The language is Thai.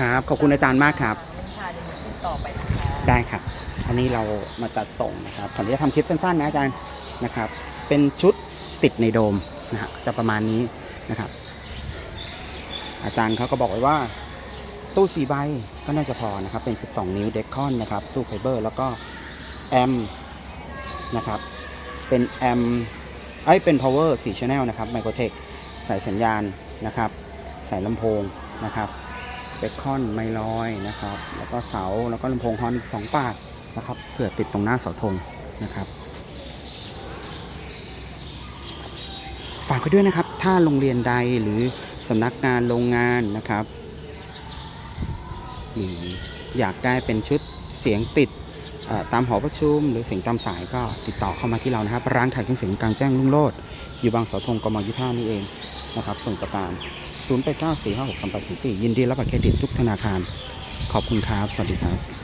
ครับ ขอบคุณอาจารย์มากครับ ค่ะเดี๋ยวหนูติดต่อไปนะคะได้ครับ อันนี้เรามาจัดส่งนะครับผมจะทำคลิปสั้นๆนะอาจารย์นะครับ เป็นชุดติดในโดมนะฮะจะประมาณนี้นะครับ อาจารย์เขาก็บอกไว้ว่า ตู้สีใบก็น่าจะพอนะครับ เป็น 12 นิ้วเดคอนนะครับ ตู้ไฟเบอร์ แล้วก็แอมนะครับ เป็นแอมไอ้ยเป็น power 4 channel นะครับ microtech ใส่สัญญาณนะครับใส่ลำโพงนะครับส เปคอนไมลอยนะครับ แล้วก็เสาแล้วก็ลำโพงฮอนอีก2ปากนะครับเผื่อติดตรงหน้าเสาธงนะครับ ฝากไว้ด้วยนะครับ ถ้าโรงเรียนใดหรือสำนักงานโรงงานนะครับหรืออยากได้เป็นชุดเสียงติดตามหอประชุม หรือเสียงตามสายก็ติดต่อเข้ามาที่เรานะครับ ร้านขายเครื่องเสียงกลางแจ้งรุ่งโรจน์อยู่บางเสาธงกมยี่ห้านี่เอง นะครับ ส่งประการ0 8 9 4 5 6 3 8 4 4ยินดีรับบัตรเครดิตทุกธนาคาร ขอบคุณครับ สวัสดีครับ